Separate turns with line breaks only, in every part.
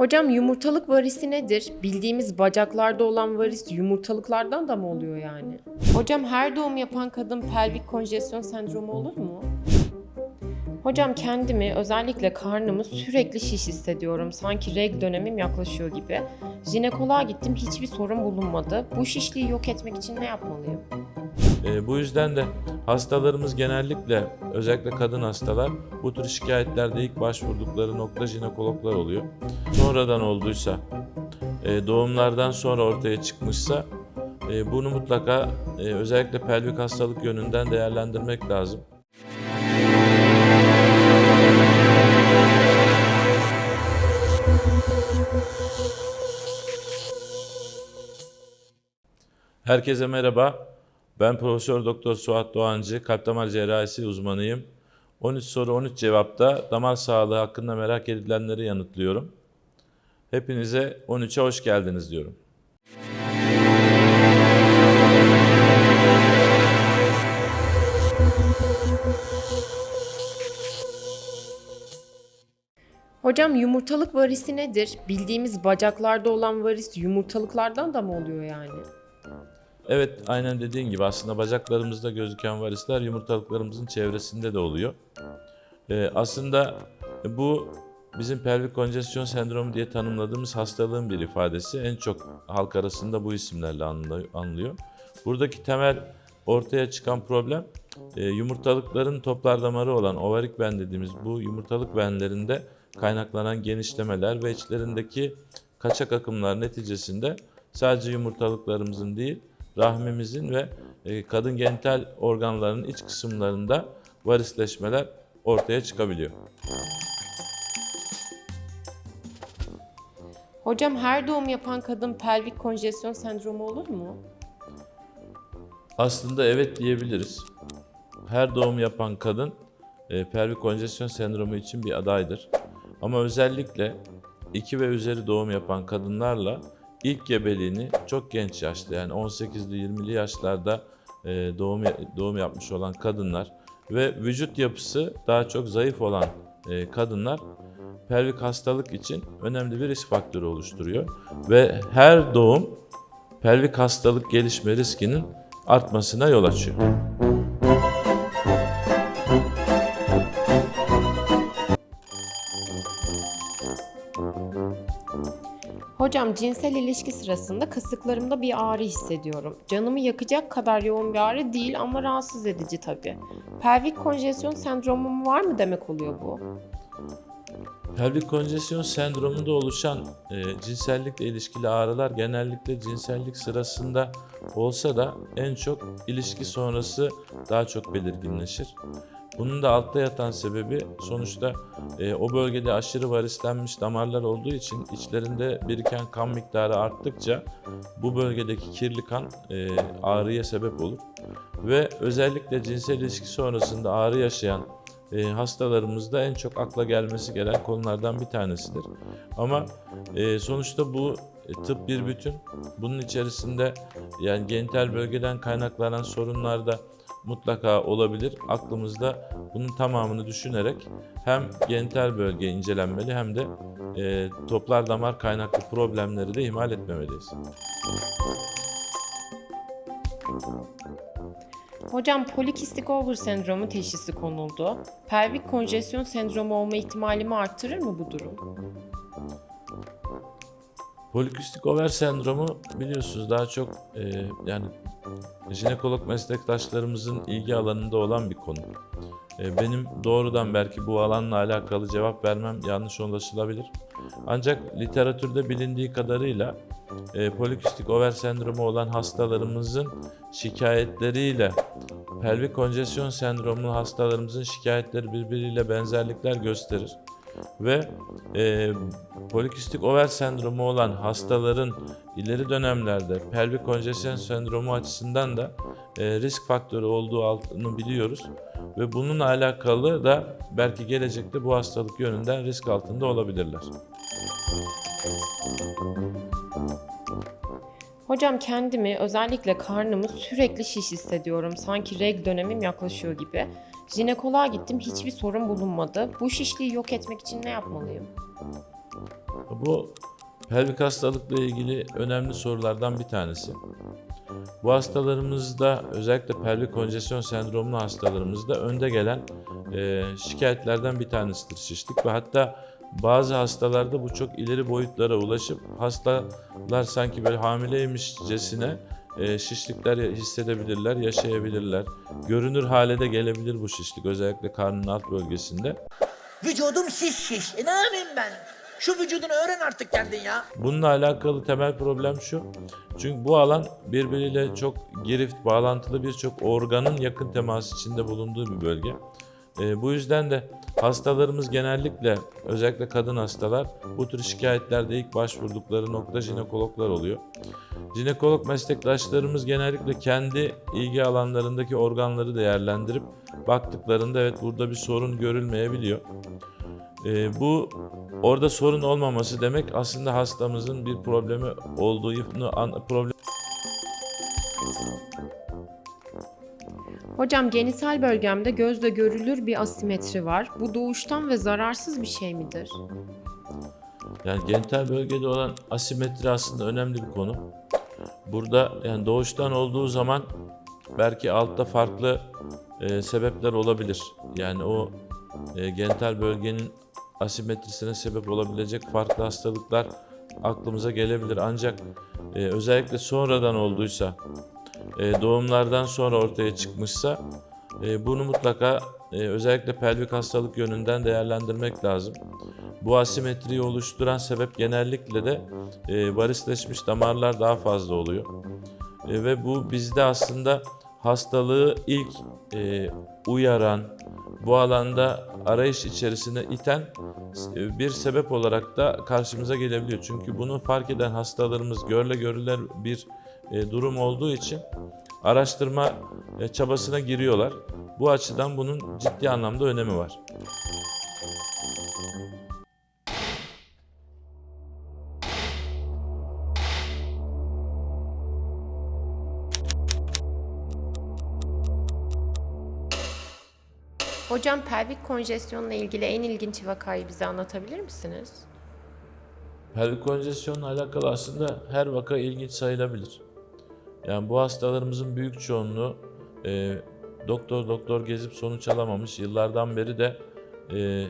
Hocam yumurtalık varisi nedir? Bildiğimiz bacaklarda olan varis yumurtalıklardan da mı oluyor yani? Hocam her doğum yapan kadın pelvik konjesyon sendromu olur mu? Hocam kendimi özellikle karnımı sürekli şiş hissediyorum. Sanki reg dönemim yaklaşıyor gibi. Jinekoloğa gittim hiçbir sorun bulunmadı. Bu şişliği yok etmek için ne yapmalıyım?
E, bu yüzden de hastalarımız genellikle özellikle kadın hastalar bu tür şikayetlerde ilk başvurdukları nokta jinekologlar oluyor. Sonradan olduysa, e, doğumlardan sonra ortaya çıkmışsa e, bunu mutlaka e, özellikle pelvik hastalık yönünden değerlendirmek lazım. Herkese merhaba. Ben Profesör Doktor Suat Doğancı, kalp damar cerrahisi uzmanıyım. 13 soru 13 cevapta damar sağlığı hakkında merak edilenleri yanıtlıyorum. Hepinize 13'e hoş geldiniz diyorum.
Hocam yumurtalık varisi nedir? Bildiğimiz bacaklarda olan varis yumurtalıklardan da mı oluyor yani?
Evet, aynen dediğin gibi aslında bacaklarımızda gözüken varisler yumurtalıklarımızın çevresinde de oluyor. Ee, aslında bu bizim pelvik konjesyon sendromu diye tanımladığımız hastalığın bir ifadesi. En çok halk arasında bu isimlerle anılıyor. Buradaki temel ortaya çıkan problem e, yumurtalıkların toplar damarı olan ovarik ben dediğimiz bu yumurtalık benlerinde kaynaklanan genişlemeler ve içlerindeki kaçak akımlar neticesinde sadece yumurtalıklarımızın değil rahmimizin ve e, kadın genital organlarının iç kısımlarında varisleşmeler ortaya çıkabiliyor.
Hocam her doğum yapan kadın pelvik konjesyon sendromu olur mu?
Aslında evet diyebiliriz. Her doğum yapan kadın e, pelvik konjesyon sendromu için bir adaydır. Ama özellikle 2 ve üzeri doğum yapan kadınlarla ilk gebeliğini çok genç yaşta yani 18'li 20'li yaşlarda e, doğum doğum yapmış olan kadınlar ve vücut yapısı daha çok zayıf olan e, kadınlar pelvik hastalık için önemli bir risk faktörü oluşturuyor ve her doğum pelvik hastalık gelişme riskinin artmasına yol açıyor.
Hocam cinsel ilişki sırasında kasıklarımda bir ağrı hissediyorum. Canımı yakacak kadar yoğun bir ağrı değil ama rahatsız edici tabii. Pelvik konjesyon sendromum var mı demek oluyor bu?
Pelvik konjesyon sendromunda oluşan e, cinsellikle ilişkili ağrılar genellikle cinsellik sırasında olsa da en çok ilişki sonrası daha çok belirginleşir. Bunun da altta yatan sebebi sonuçta e, o bölgede aşırı varislenmiş damarlar olduğu için içlerinde biriken kan miktarı arttıkça bu bölgedeki kirli kan e, ağrıya sebep olur. Ve özellikle cinsel ilişki sonrasında ağrı yaşayan e, hastalarımızda en çok akla gelmesi gelen konulardan bir tanesidir. Ama e, sonuçta bu e, tıp bir bütün. Bunun içerisinde yani genital bölgeden kaynaklanan sorunlar da mutlaka olabilir. Aklımızda bunun tamamını düşünerek hem genital bölge incelenmeli hem de e, toplar damar kaynaklı problemleri de ihmal etmemeliyiz.
Hocam polikistik over sendromu teşhisi konuldu. Pelvik konjesyon sendromu olma ihtimalimi arttırır mı bu durum?
Polikistik over sendromu biliyorsunuz daha çok e, yani jinekolog meslektaşlarımızın ilgi alanında olan bir konu. E, benim doğrudan belki bu alanla alakalı cevap vermem yanlış anlaşılabilir. Ancak literatürde bilindiği kadarıyla e, polikistik over sendromu olan hastalarımızın şikayetleriyle pelvik konjesyon sendromlu hastalarımızın şikayetleri birbiriyle benzerlikler gösterir ve e, polikistik over sendromu olan hastaların ileri dönemlerde pelvik konjesyon sendromu açısından da e, risk faktörü olduğu altını biliyoruz ve bununla alakalı da belki gelecekte bu hastalık yönünden risk altında olabilirler.
Hocam kendimi özellikle karnımı sürekli şiş hissediyorum. Sanki reg dönemim yaklaşıyor gibi. Jinekoloğa gittim hiçbir sorun bulunmadı. Bu şişliği yok etmek için ne yapmalıyım?
Bu pelvik hastalıkla ilgili önemli sorulardan bir tanesi. Bu hastalarımızda özellikle pelvik konjesyon sendromlu hastalarımızda önde gelen e, şikayetlerden bir tanesidir şişlik ve hatta bazı hastalarda bu çok ileri boyutlara ulaşıp hastalar sanki böyle hamileymişcesine e, şişlikler hissedebilirler, yaşayabilirler. Görünür hale de gelebilir bu şişlik özellikle karnın alt bölgesinde.
Vücudum şiş şiş. E ne yapayım ben? Şu vücudunu öğren artık kendin ya.
Bununla alakalı temel problem şu. Çünkü bu alan birbiriyle çok girift, bağlantılı birçok organın yakın temas içinde bulunduğu bir bölge. Ee, bu yüzden de hastalarımız genellikle özellikle kadın hastalar bu tür şikayetlerde ilk başvurdukları nokta jinekologlar oluyor. Jinekolog meslektaşlarımız genellikle kendi ilgi alanlarındaki organları değerlendirip baktıklarında evet burada bir sorun görülmeyebiliyor. Ee, bu orada sorun olmaması demek aslında hastamızın bir problemi olduğunu an, problem
Hocam genital bölgemde gözle görülür bir asimetri var. Bu doğuştan ve zararsız bir şey midir?
yani genital bölgede olan asimetri aslında önemli bir konu. Burada yani doğuştan olduğu zaman belki altta farklı e, sebepler olabilir. Yani o e, genital bölgenin asimetrisine sebep olabilecek farklı hastalıklar aklımıza gelebilir. Ancak e, özellikle sonradan olduysa, e, doğumlardan sonra ortaya çıkmışsa e, bunu mutlaka e, özellikle pelvik hastalık yönünden değerlendirmek lazım. Bu asimetriyi oluşturan sebep genellikle de varisleşmiş damarlar daha fazla oluyor. Ve bu bizde aslında hastalığı ilk uyaran, bu alanda arayış içerisine iten bir sebep olarak da karşımıza gelebiliyor. Çünkü bunu fark eden hastalarımız görle görülen bir durum olduğu için araştırma e, çabasına giriyorlar. Bu açıdan bunun ciddi anlamda önemi var.
Hocam pelvik konjesyonla ilgili en ilginç vakayı bize anlatabilir misiniz?
Pelvik konjesyonla alakalı aslında her vaka ilginç sayılabilir. Yani bu hastalarımızın büyük çoğunluğu e, doktor doktor gezip sonuç alamamış, yıllardan beri de e,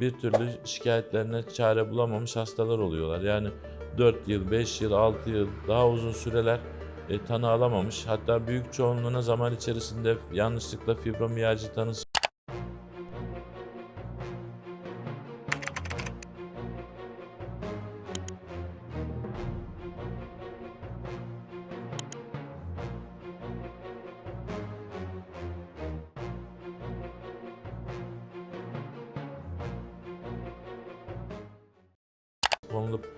bir türlü şikayetlerine çare bulamamış hastalar oluyorlar. Yani 4 yıl, 5 yıl, 6 yıl daha uzun süreler e, tanı alamamış. Hatta büyük çoğunluğuna zaman içerisinde yanlışlıkla fibromiyalji tanısı konulup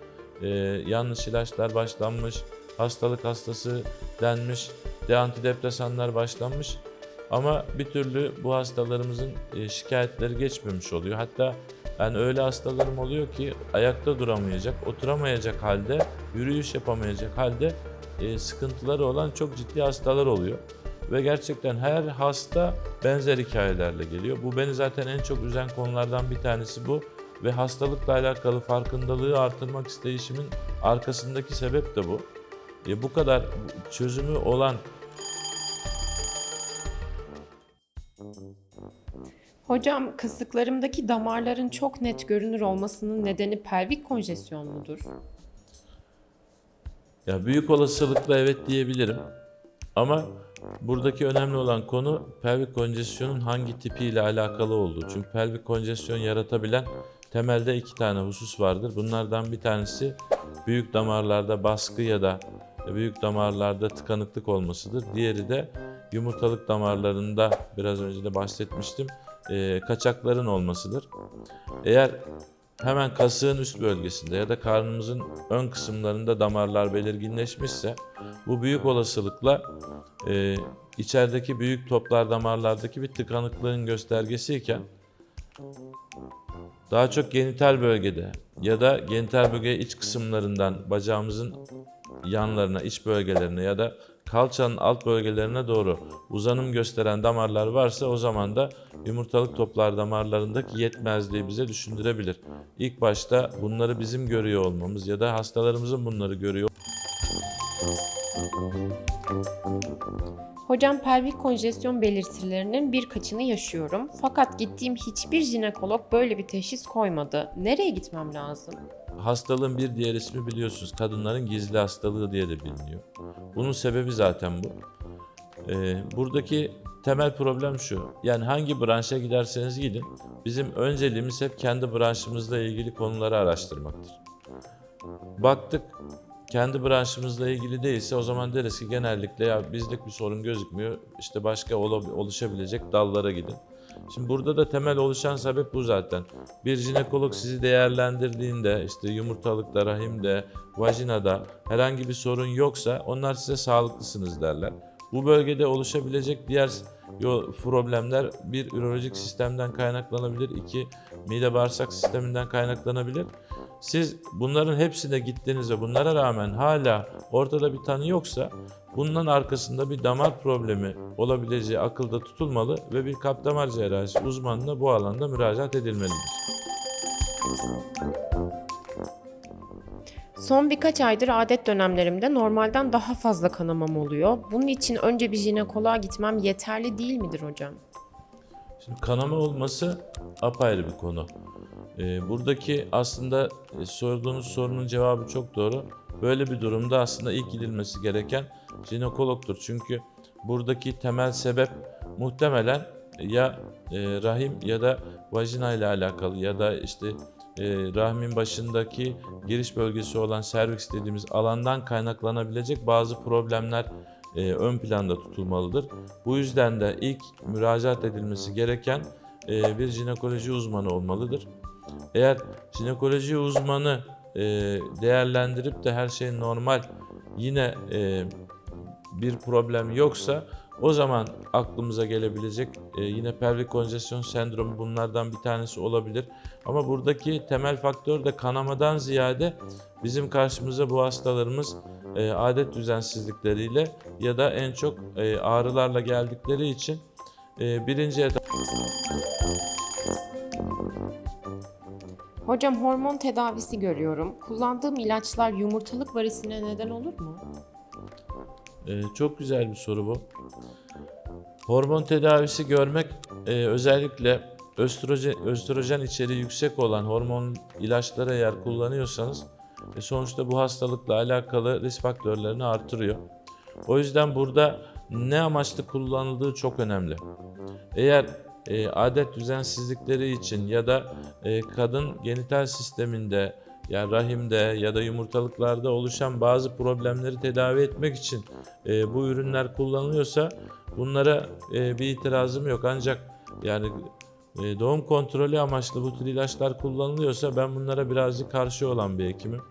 e, yanlış ilaçlar başlanmış, hastalık hastası denmiş, de antidepresanlar başlanmış. Ama bir türlü bu hastalarımızın e, şikayetleri geçmemiş oluyor. Hatta yani öyle hastalarım oluyor ki ayakta duramayacak, oturamayacak halde, yürüyüş yapamayacak halde e, sıkıntıları olan çok ciddi hastalar oluyor. Ve gerçekten her hasta benzer hikayelerle geliyor. Bu beni zaten en çok üzen konulardan bir tanesi bu ve hastalıkla alakalı farkındalığı artırmak isteyişimin arkasındaki sebep de bu. E, bu kadar çözümü olan
Hocam kasıklarımdaki damarların çok net görünür olmasının nedeni pelvik konjesyon mudur?
ya büyük olasılıkla evet diyebilirim. Ama buradaki önemli olan konu pelvik konjesyonun hangi tipiyle alakalı olduğu. Çünkü pelvik konjesyon yaratabilen temelde iki tane husus vardır. Bunlardan bir tanesi büyük damarlarda baskı ya da büyük damarlarda tıkanıklık olmasıdır. Diğeri de yumurtalık damarlarında biraz önce de bahsetmiştim e, kaçakların olmasıdır. Eğer hemen kasığın üst bölgesinde ya da karnımızın ön kısımlarında damarlar belirginleşmişse bu büyük olasılıkla e, içerideki büyük toplar damarlardaki bir tıkanıklığın göstergesiyken daha çok genital bölgede ya da genital bölge iç kısımlarından bacağımızın yanlarına, iç bölgelerine ya da kalçanın alt bölgelerine doğru uzanım gösteren damarlar varsa o zaman da yumurtalık toplar damarlarındaki yetmezliği bize düşündürebilir. İlk başta bunları bizim görüyor olmamız ya da hastalarımızın bunları görüyor
Hocam pelvik konjesyon belirtilerinin birkaçını yaşıyorum. Fakat gittiğim hiçbir jinekolog böyle bir teşhis koymadı. Nereye gitmem lazım?
Hastalığın bir diğer ismi biliyorsunuz kadınların gizli hastalığı diye de biliniyor. Bunun sebebi zaten bu. Ee, buradaki temel problem şu. Yani hangi branşa giderseniz gidin bizim önceliğimiz hep kendi branşımızla ilgili konuları araştırmaktır. Baktık kendi branşımızla ilgili değilse o zaman deriz ki genellikle ya bizlik bir sorun gözükmüyor. İşte başka oluşabilecek dallara gidin. Şimdi burada da temel oluşan sebep bu zaten. Bir jinekolog sizi değerlendirdiğinde işte yumurtalıkta, rahimde, vajinada herhangi bir sorun yoksa onlar size sağlıklısınız derler. Bu bölgede oluşabilecek diğer problemler bir ürolojik sistemden kaynaklanabilir, iki mide bağırsak sisteminden kaynaklanabilir. Siz bunların hepsine gittiğinizde bunlara rağmen hala ortada bir tanı yoksa bunun arkasında bir damar problemi olabileceği akılda tutulmalı ve bir kalp damar cerrahisi uzmanına bu alanda müracaat edilmelidir.
Son birkaç aydır adet dönemlerimde normalden daha fazla kanamam oluyor. Bunun için önce bir jinekoloğa gitmem yeterli değil midir hocam?
Şimdi kanama olması apayrı bir konu. Ee, buradaki aslında e, sorduğunuz sorunun cevabı çok doğru. Böyle bir durumda aslında ilk gidilmesi gereken jinekologtur. Çünkü buradaki temel sebep muhtemelen ya e, rahim ya da vajina ile alakalı ya da işte e, rahmin başındaki giriş bölgesi olan serviks dediğimiz alandan kaynaklanabilecek bazı problemler ön planda tutulmalıdır. Bu yüzden de ilk müracaat edilmesi gereken bir jinekoloji uzmanı olmalıdır. Eğer jinekoloji uzmanı e, değerlendirip de her şey normal yine e, bir problem yoksa o zaman aklımıza gelebilecek e, yine pelvik konjesyon sendromu bunlardan bir tanesi olabilir. Ama buradaki temel faktör de kanamadan ziyade bizim karşımıza bu hastalarımız e, adet düzensizlikleriyle ya da en çok e, ağrılarla geldikleri için e, birinci etap
Hocam hormon tedavisi görüyorum. Kullandığım ilaçlar yumurtalık varisine neden olur mu?
Ee, çok güzel bir soru bu. Hormon tedavisi görmek e, özellikle östrojen, östrojen içeriği yüksek olan hormon ilaçları eğer kullanıyorsanız e, sonuçta bu hastalıkla alakalı risk faktörlerini artırıyor. O yüzden burada ne amaçlı kullanıldığı çok önemli. Eğer e, adet düzensizlikleri için ya da e, kadın genital sisteminde yani rahimde ya da yumurtalıklarda oluşan bazı problemleri tedavi etmek için e, bu ürünler kullanılıyorsa bunlara e, bir itirazım yok. Ancak yani e, doğum kontrolü amaçlı bu tür ilaçlar kullanılıyorsa ben bunlara birazcık karşı olan bir hekimim.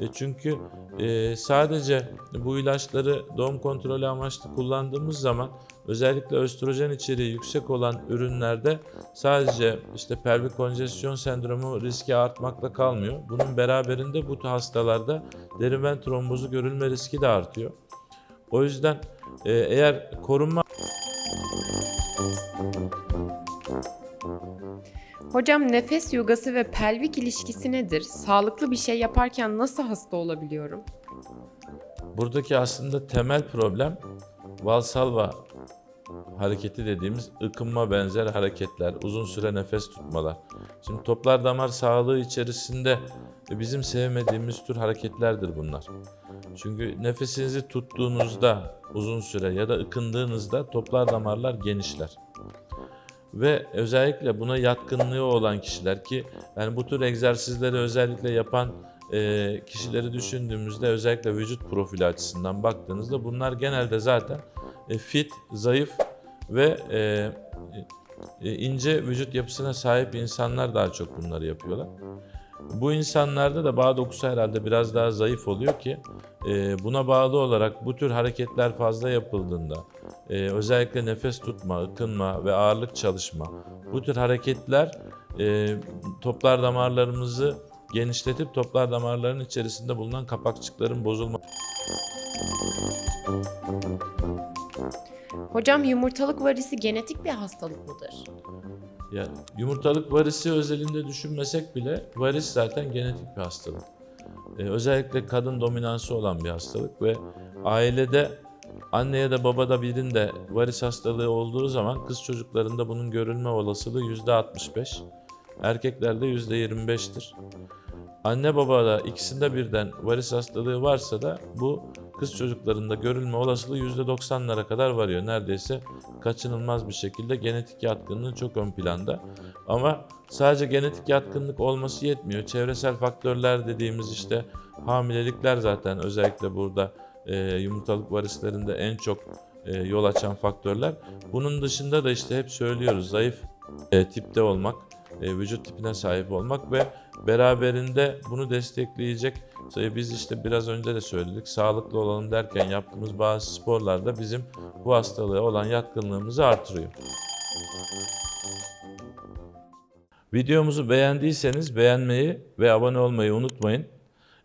E, çünkü e, sadece bu ilaçları doğum kontrolü amaçlı kullandığımız zaman özellikle östrojen içeriği yüksek olan ürünlerde sadece işte pelvik konjesyon sendromu riski artmakla kalmıyor. Bunun beraberinde bu hastalarda derin ven trombozu görülme riski de artıyor. O yüzden e, eğer korunma
Hocam nefes yogası ve pelvik ilişkisi nedir? Sağlıklı bir şey yaparken nasıl hasta olabiliyorum?
Buradaki aslında temel problem Valsalva hareketi dediğimiz ıkınma benzer hareketler, uzun süre nefes tutmalar. Şimdi toplar damar sağlığı içerisinde bizim sevmediğimiz tür hareketlerdir bunlar. Çünkü nefesinizi tuttuğunuzda uzun süre ya da ıkındığınızda toplar damarlar genişler. Ve özellikle buna yatkınlığı olan kişiler ki yani bu tür egzersizleri özellikle yapan e, kişileri düşündüğümüzde özellikle vücut profili açısından baktığınızda bunlar genelde zaten e, fit, zayıf ve e, e, ince vücut yapısına sahip insanlar daha çok bunları yapıyorlar. Bu insanlarda da bağ dokusu herhalde biraz daha zayıf oluyor ki e, buna bağlı olarak bu tür hareketler fazla yapıldığında e, özellikle nefes tutma, ıkınma ve ağırlık çalışma bu tür hareketler e, toplar damarlarımızı genişletip toplar damarların içerisinde bulunan kapakçıkların bozulma
Hocam yumurtalık varisi genetik bir hastalık mıdır?
Ya yumurtalık varisi özelinde düşünmesek bile varis zaten genetik bir hastalık. Ee, özellikle kadın dominansı olan bir hastalık ve ailede anne ya da babada birinde varis hastalığı olduğu zaman kız çocuklarında bunun görülme olasılığı %65, erkeklerde %25'tir. Anne babada ikisinde birden varis hastalığı varsa da bu kız çocuklarında görülme olasılığı %90'lara kadar varıyor. Neredeyse kaçınılmaz bir şekilde genetik yatkınlığı çok ön planda. Ama sadece genetik yatkınlık olması yetmiyor. Çevresel faktörler dediğimiz işte hamilelikler zaten özellikle burada e, yumurtalık varislerinde en çok e, yol açan faktörler. Bunun dışında da işte hep söylüyoruz zayıf e, tipte olmak, e, vücut tipine sahip olmak ve beraberinde bunu destekleyecek e, biz işte biraz önce de söyledik sağlıklı olalım derken yaptığımız bazı sporlarda bizim bu hastalığa olan yatkınlığımızı artırıyor. Videomuzu beğendiyseniz beğenmeyi ve abone olmayı unutmayın.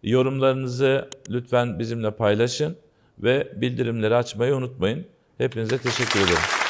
Yorumlarınızı lütfen bizimle paylaşın ve bildirimleri açmayı unutmayın. Hepinize teşekkür ederim.